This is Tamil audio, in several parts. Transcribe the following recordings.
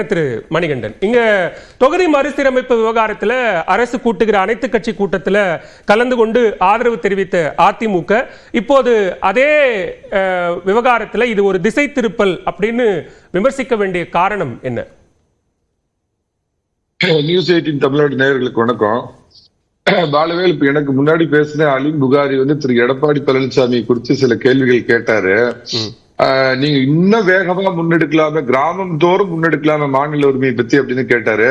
திரு மணிகண்டன். இங்க தொகுதி மறுசீரமைப்பு விவகாரத்துல அரசு கூட்டுகிற அனைத்து கட்சி கூட்டத்துல கலந்து கொண்டு ஆதரவு தெரிவித்த அதிமுக. இப்போது அதே விவகாரத்துல இது ஒரு திசை திருப்பல் அப்படின்னு விமர்சிக்க வேண்டிய காரணம் என்ன? நியூஸ் எயிட்டின் தமிழ்நாடு நேயர்களுக்கு வணக்கம். பாலவேல் இப்ப எனக்கு முன்னாடி பேசின அலிம் புகாரி வந்து திரு எடப்பாடி பழனிசாமி குறித்து சில கேள்விகள் கேட்டாரு. நீங்க இன்னும் வேகமா முன்னெடுக்கலாமே கிராமம் தோறும் முன்னெடுக்கலாமே மாநில உரிமையை பத்தி அப்படின்னு கேட்டாரு.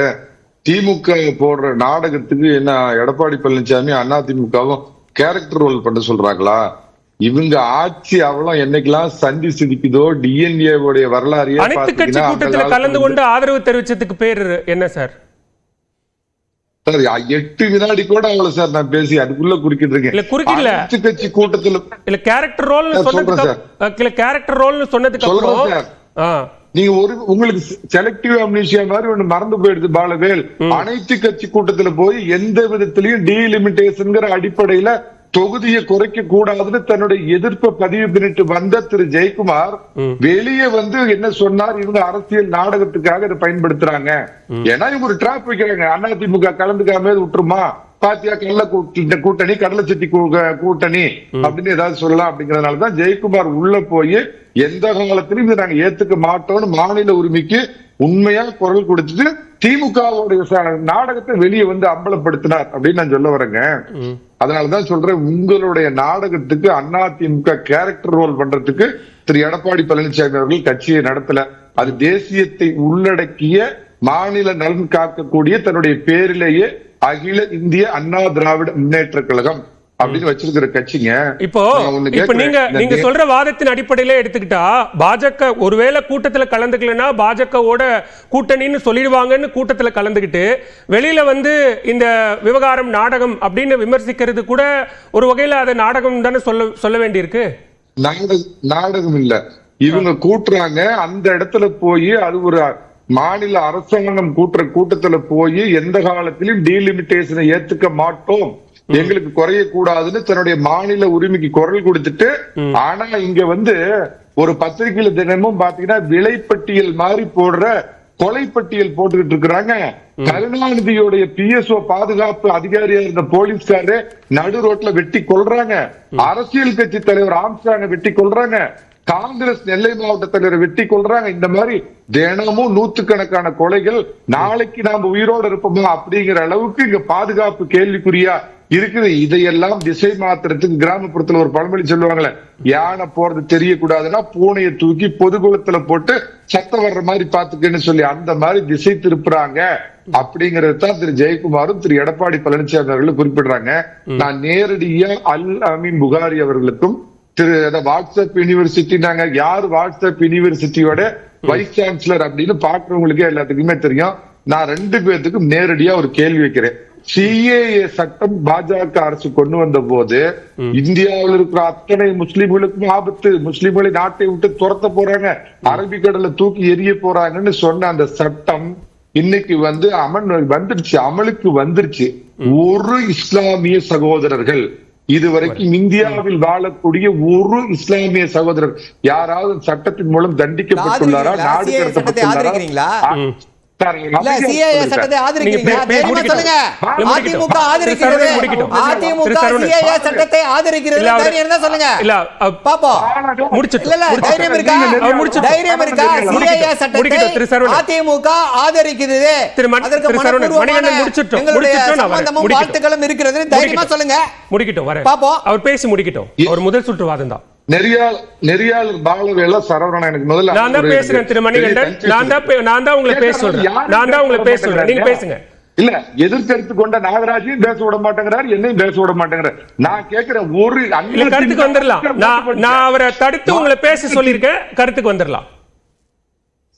திமுக போடுற நாடகத்துக்கு என்ன எடப்பாடி பழனிசாமி அண்ணா திமுகவும் கேரக்டர் ரோல் பண்ண சொல்றாங்களா? இவங்க ஆட்சி அவலம் என்னைக்கெல்லாம் சந்தி சிதிக்குதோ டிஎன்ஏ உடைய காலத்துல கலந்து கொண்டு ஆதரவு தெரிவிச்சதுக்கு பேர் என்ன சார்? சார் எட்டு வினாடி கூட அவ்வளவு சார் நான் பேசி அதுக்குள்ள குறுக்கிட்டு இருக்கேன். இல்ல, குறுக்கிடல. அனைத்து கட்சி கூட்டத்துல இல்ல கேரக்டர் சார், சொன்னதுக்கு இல்ல கேரக்டர் ரோல்னு சொன்னதுக்கு அப்புறம் நீங்க ஒரு உங்களுக்கு செலக்டிவ் அம்னீஷியா மாதிரி ஒண்ணு மறந்து போயிடுது பாலவேல். அனைத்து கட்சி கூட்டத்துல போய் எந்த விதத்திலையும் டீலிமிட்டேஷன்ங்கிற அடிப்படையில தொகுதியை குறைக்க கூடாதுன்னு தன்னுடைய எதிர்ப்பை பதிவு பண்ணிட்டு வந்த திரு ஜெயக்குமார் வெளியே வந்து என்ன சொன்னார்? இவங்க அரசியல் நாடகத்துக்காக இதை பயன்படுத்துறாங்க. ஏன்னா இவங்க ஒரு டிராப் வைக்கிறாங்க. அதிமுக கலந்துக்காம விட்டுருமா? பாத்தியா கூட்ட- கூட்டணி கடலை சட்டி கூட்டணி அப்படின்னு ஏதாவது சொல்லலாம் அப்படிங்கறதுனாலதான் ஜெயக்குமார் உள்ள போய் எந்த காலத்திலும் இதை நாங்க ஏத்துக்க மாட்டோம்னு மாநில உரிமைக்கு உண்மையா குரல் கொடுத்துட்டு திமுகவுடைய நாடகத்தை வெளியே வந்து அம்பலப்படுத்தினார் அப்படின்னு நான் சொல்ல வரேங்க. அதனாலதான் சொல்றேன் உங்களுடைய நாடகத்துக்கு அண்ணா திமுக கேரக்டர் ரோல் பண்றதுக்கு திரு எடப்பாடி பழனிசாமி அவர்கள் கட்சியை நடத்தல. அது தேசியத்தை உள்ளடக்கிய மாநில நலன் காக்கக்கூடிய தன்னுடைய பேரிலேயே அகில இந்திய அண்ணா திராவிட முன்னேற்ற கழகம். அப்படின்னு வச்சிருக்கிற கட்சிங்க. இப்போ. நீங்க நீங்க சொல்ற வாதத்தின் அடிப்படையில எடுத்துக்கிட்டா பாஜக ஒருவேளை கூட்டத்துல கலந்துக்கலன்னா பாஜகவோட கூட்டணின்னு சொல்லிடுவாங்கன்னு கூட்டத்துல கலந்துக்கிட்டு வெளியில வந்து இந்த விவகாரம் நாடகம் அப்படின்னு விமர்சிக்கிறது கூட ஒரு வகையில அது நாடகம் தானே சொல்ல சொல்ல வேண்டியிருக்கு? நாடகம் நாடகம் இல்ல. இவங்க கூட்டுறாங்க. அந்த இடத்துல போய் அது ஒரு மாநில அரசாங்கம் கூட்டுற கூட்டத்துல போய் எந்த காலத்திலும் டீலிமிட்டேஷனை ஏத்துக்க மாட்டோம். எங்களுக்கு குறைய கூடாதுன்னு தன்னுடைய மாநில உரிமைக்கு குரல் கொடுத்துட்டு ஆனா இங்க வந்து ஒரு பத்திரிகையில தினமும் பாத்தீங்கன்னா விலைப்பட்டியல் மாதிரி போடுற கொலைப்பட்டியல் போட்டுக்கிட்டு இருக்கிறாங்க. கருணாநிதியுடைய பிஎஸ்ஓ பாதுகாப்பு அதிகாரியா இருந்த போலீஸ்காரரு நடு ரோட்ல வெட்டி கொல்றாங்க. அரசியல் கட்சி தலைவர் ஆம்ஸ்டாங்க வெட்டி கொல்றாங்க. காங்கிரஸ் நெல்லை மாவட்ட தலைவர் வெட்டி கொல்றாங்க. இந்த மாதிரி தினமும் நூத்துக்கணக்கான கொலைகள் நாளைக்கு நாம உயிரோடு இருப்போமா அப்படிங்கிற அளவுக்கு இங்க பாதுகாப்பு கேள்விக்குறியா இருக்குது. இதையெல்லாம் திசை மாத்துறதுக்கு கிராமப்புறத்துல ஒரு பழமொழி சொல்லுவாங்களே யானை போறது தெரியக்கூடாதுன்னா பூனையை தூக்கி பொதுகுளத்துல போட்டு சத்தம் வர்ற மாதிரி பாத்துக்கன்னு சொல்லி அந்த மாதிரி திசை திருப்புறாங்க. அப்படிங்கறது தான் திரு ஜெயக்குமாரும் திரு எடப்பாடி பழனிசாமி அவர்களும் குறிப்பிடுறாங்க. நான் நேரடியா அல் அமீன் புகாரி அவர்களுக்கும் திரு வாட்ஸ்அப் யூனிவர்சிட்டி நாங்க யார் வாட்ஸ்அப் யூனிவர்சிட்டியோட வைஸ் சான்சலர் அப்படின்னு பாக்குறவங்களுக்கே எல்லாத்துக்குமே தெரியும். நான் ரெண்டு பேர்த்துக்கும் நேரடியா ஒரு கேள்வி வைக்கிறேன். சிஏஏ சட்டம் பாஜக அரசு கொண்டு வந்த போது இந்தியாவில் இருக்கிற அத்தனை முஸ்லிம்களுக்கும் ஆபத்து. முஸ்லிம்களை நாட்டை விட்டு துரத்த போறாங்க. அரபிக்கடலை தூக்கி எரிய போறாங்கன்னு சொன்ன அந்த சட்டம் இன்னைக்கு வந்து அமன் வந்துருச்சு அமலுக்கு வந்துருச்சு. ஒரு இஸ்லாமிய சகோதரர்கள் இதுவரைக்கும் இந்தியாவில் வாழக்கூடிய ஒரு இஸ்லாமிய சகோதரர் யாராவது சட்டத்தின் மூலம் தண்டிக்கப்பட்டுள்ளாரா? நாடு? கடத்தப்பட்டுள்ளாரா? சட்டத்தை ஆதரிக்கிறது. சொல்லுங்க. இல்ல பாப்போம். தைரியம் இருக்கா? தைரியம் இருக்கா? சட்டத்தை சரவணன். அதிமுக ஆதரிக்கிறது. அதற்கு மனப்பூர்வமான. எங்களுடைய. சம்பந்தமும். வாழ்த்துக்களும் இருக்கிறது தைரியமா. சொல்லுங்க முடிக்கட்டும் பாப்போம். அவர் பேசி முடிக்கட்டும் அவர் முதல் சுற்று வாதம் தான் நெறியாள் நெறியாளர் பாலவேல சரவணன் எனக்கு முதல்ல நான் தான் ஒரு பேசுறேன் திரு மணிகண்டன் நான் தான் நான் தான் உங்களை பேச சொல்றேன். நான் தான் உங்களை பேச சொல்றேன். நீங்க. பேசுங்க. இல்ல எதிர்கருத்து கொண்ட நாகராஜையும் பேச விட மாட்டேங்கிறார் என்னையும் பேச விட மாட்டேங்கிறார். நான் ஒரு இல்ல கருத்துக்கு வந்துடலாம் நான் நான் அவரை தடுத்து உங்களை பேச சொல்லியிருக்கேன். கருத்துக்கு வந்துடலாம்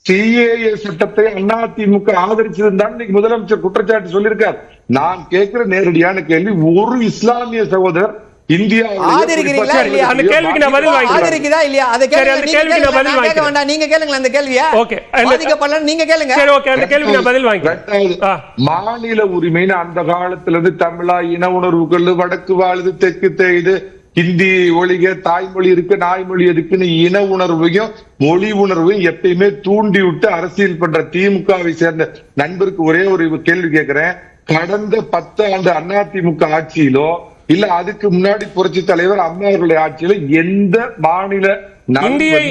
சிஏஏ சட்டத்தை அதிமுக ஆதரிச்சதுதான் இன்னைக்கு முதலமைச்சர் குற்றச்சாட்டு சொல்லியிருக்கார். நான் கேட்கிற நேரடியான கேள்வி ஒரு இஸ்லாமிய சகோதரர் இந்தியா ஆதரிக்கிறீங்களா இல்லையா? அந்த கேள்விக்கு நான் பதில் வாங்கிக்கிறேன். ஆதரிக்குதா இல்லையா அதை சரி, கேளுங்க. அந்த நீங்க கேள்விக்கு நான் கேளுங்க. பதில் நான் கேட்க வாங்கிக்கிறேன். வேண்டாம். நீங்க கேளுங்களேன் அந்த கேள்வியை. பாதிக்கப்படல, நீங்க கேளுங்க. சரி ஓகே அந்த கேள்விக்கு நான் பதில் வாங்கிக்கிறேன் ரெண்டாவது, ஆ. மாநில உரிமைன்னு அந்த காலத்துல இருந்து தமிழா இன உணர்வுகள் வடக்கு வாழுது தெற்கு தேயுது ஹிந்தி ஒழிக தாய்மொழி இருக்கு நாய்மொழி இருக்குன்னு இன உணர்வையும் மொழி உணர்வையும் எப்பயுமே தூண்டி விட்டு அரசியல் பண்ற திமுகவை சேர்ந்த நண்பருக்கு ஒரே ஒரு கேள்வி கேட்கிறேன் கடந்த பத்து ஆண்டு அதிமுக ஆட்சியிலோ இல்ல அதுக்கு முன்னாடி புரட்சி தலைவர் அம்மா அவர்களுடைய ஆட்சியில எந்த மாநில இந்தியை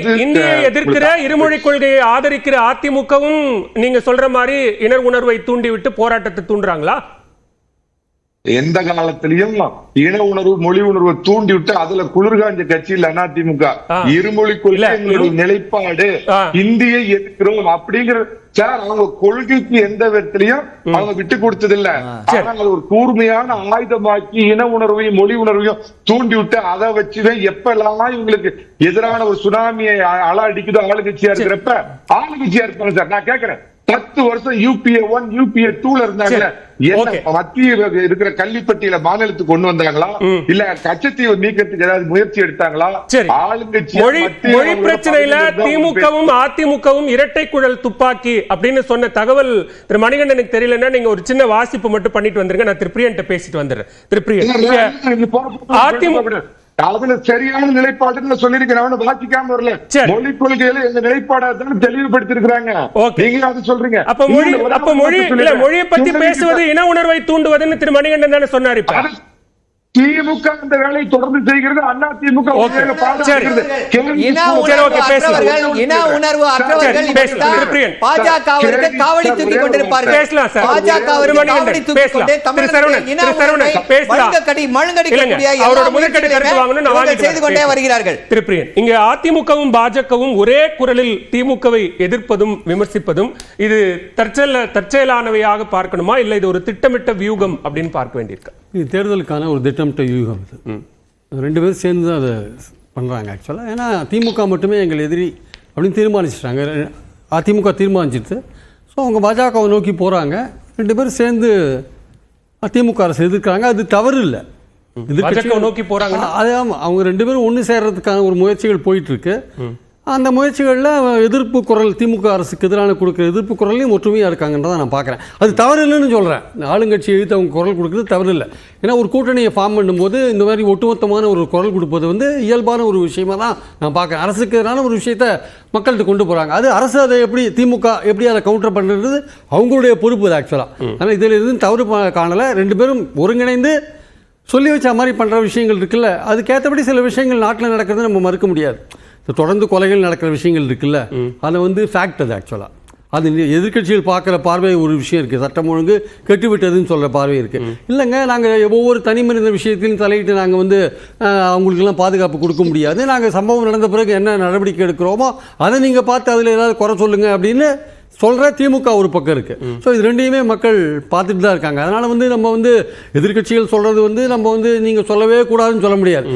எதிர்க்கிற இருமொழி கொள்கையை ஆதரிக்கிற அதிமுகவும் நீங்க சொல்ற மாதிரி இனர் உணர்வை தூண்டிவிட்டு போராட்டத்தை தூண்டுறாங்களா? எந்த காலத்திலையும் இன உணர்வு மொழி உணர்வை தூண்டி விட்டு அதுல குளிர்காஞ்ச கட்சி இல்ல அதிமுக. ஆ. இருமொழி இல்ல, கொள்கை எங்களுடைய நிலைப்பாடு. இந்தியை எதிர்க்கிறோம் அப்படிங்கிற சார் அவங்க கொள்கைக்கு எந்த விதத்திலையும் அவங்க விட்டு கொடுத்தது இல்ல அது ஒரு கூர்மையான ஆயுதமாக்கி இன உணர்வையும் மொழி உணர்வையும் தூண்டி விட்டு அதை வச்சுதான் எப்பெல்லாம் இவங்களுக்கு எதிரான ஒரு சுனாமியை அலை அடிக்குதோ ஆளுங்கட்சியா இருக்கிறப்ப ஆளுங்கட்சியா இருப்பாங்க சார். நான் கேக்குறேன். பத்து வருஷம் யூபிஏ ஒன் யூபிஏ டூல இருந்தாங்கல்ல Okay. மத்திய இருக்கிற கல்விப்பட்டியல மாநிலத்துக்கு கொண்டு வந்தாங்களா இல்ல கச்சத்தீவு நீக்கத்துக்கு ஏதாவது முயற்சி எடுத்தாங்களா ஆளுங்கட்சி மொழி மொழி பிரச்சனையில திமுகவும் அதிமுகவும் இரட்டை குழல் துப்பாக்கி அப்படின்னு சொன்ன தகவல் திரு மணிகண்டனுக்கு தெரியலன்னா நீங்க ஒரு சின்ன வாசிப்பு மட்டும் பண்ணிட்டு வந்துருங்க நான் திரு பிரியன்ட்ட பேசிட்டு வந்துடுறேன் திரு பிரியன் அதிமுக அதுல சரியான நிலைப்பாடு சொல்லிருக்கேன் வாசிக்காம வரல. மொழி கொள்கையில எங்க நிலைப்பாடை தான் தெளிவுபடுத்தி இருக்கிறாங்க. நீங்க அது சொல்றீங்க. அப்ப மொழி அப்ப மொழி இல்ல. மொழியை பத்தி பேசுவது இன உணர்வை தூண்டுவதுன்னு திரு. மணிகண்டன் தானே சொன்னார் திமுக அந்த வேலையை தொடர்ந்து செய்கிறது அண்ணா திமுக. பாஜகவிற்கு காவடி தூக்கி கொண்டிருப்பார்கள் அதிமுகவும் பாஜகவும் ஒரே குரலில் திமுகவை எதிர்ப்பதும் விமர்சிப்பதும் இது தற்செயல தற்செயலானவையாக பார்க்கணுமா? இல்ல இது ஒரு திட்டமிட்ட வியூகம் அப்படின்னு பார்க்க வேண்டியிருக்கு? இது தேர்தலுக்கான ஒரு திட்டமிட்ட யூகம் இது. ரெண்டு பேரும் சேர்ந்து தான் அதை பண்ணுறாங்க ஆக்சுவலாக ஏன்னா திமுக மட்டுமே எங்கள் எதிரி அப்படின்னு தீர்மானிச்சிட்டாங்க. அதிமுக தீர்மானிச்சிட்டு ஸோ அவங்க பாஜகவை நோக்கி போகிறாங்க ரெண்டு பேரும் சேர்ந்து திமுக அரசு எதிர்க்கிறாங்க. அது தவறு இல்லை. பாஜகவை நோக்கி போறாங்கன்னா? அது அவங்க ரெண்டு பேரும் ஒன்று சேர்றதுக்கான ஒரு முயற்சிகள் போயிட்டு இருக்கு. அந்த முயற்சிகளில் எதிர்ப்பு குரல் திமுக அரசுக்கு எதிரான கொடுக்குற எதிர்ப்பு குரலையும் ஒற்றுமையாக இருக்காங்கன்றதை நான் பார்க்குறேன். அது தவறு இல்லைன்னு சொல்கிறேன் ஆளுங்கட்சி எழுத்து அவங்க குரல் கொடுக்குறது தவறு இல்லை ஏன்னா ஒரு கூட்டணியை ஃபார்ம் பண்ணும்போது இந்த மாதிரி ஒட்டுமொத்தமான ஒரு குரல் கொடுப்பது வந்து இயல்பான ஒரு விஷயமா தான் நான் பார்க்குறேன். அரசுக்கு எதிரான ஒரு விஷயத்த மக்கள்கிட்ட கொண்டு போகிறாங்க அது அரசு அதை எப்படி திமுக எப்படி அதை கவுண்டர் பண்ணுறது அவங்களுடைய பொறுப்பு அது ஆக்சுவலாக ஆனால் இதில் எதுவும் தவறு காணலை. ரெண்டு பேரும் ஒருங்கிணைந்து சொல்லி வச்ச மாதிரி பண்ணுற விஷயங்கள் இருக்குல்ல அதுக்கேற்றபடி சில விஷயங்கள் நாட்டில் நடக்கிறது நம்ம மறுக்க முடியாது. தொடர்ந்து கொலைகள் நடக்கிற விஷயங்கள் இருக்குல்ல அதை வந்து ஃபேக்ட் அது ஆக்சுவலாக அது எதிர்கட்சிகள் எதிர்க்கட்சிகள் பார்க்குற பார்வை ஒரு விஷயம் இருக்குது சட்டம் ஒழுங்கு கெட்டுவிட்டதுன்னு சொல்கிற பார்வை இருக்குது இல்லைங்க நாங்கள் ஒவ்வொரு தனி மனித விஷயத்திலும் தலையிட்டு நாங்கள் வந்து அவங்களுக்கெல்லாம் பாதுகாப்பு கொடுக்க முடியாது. நாங்கள் சம்பவம் நடந்த பிறகு என்ன நடவடிக்கை எடுக்கிறோமோ அதை நீங்கள் பார்த்து அதில் ஏதாவது குறை சொல்லுங்கள் அப்படின்னு சொல்கிற திமுக ஒரு பக்கம் இருக்குது ஸோ இது ரெண்டையுமே மக்கள் பார்த்துட்டு தான் இருக்காங்க. அதனால் வந்து நம்ம வந்து எதிர்க்கட்சிகள் சொல்கிறது வந்து நம்ம வந்து நீங்கள் சொல்லவே கூடாதுன்னு சொல்ல முடியாது.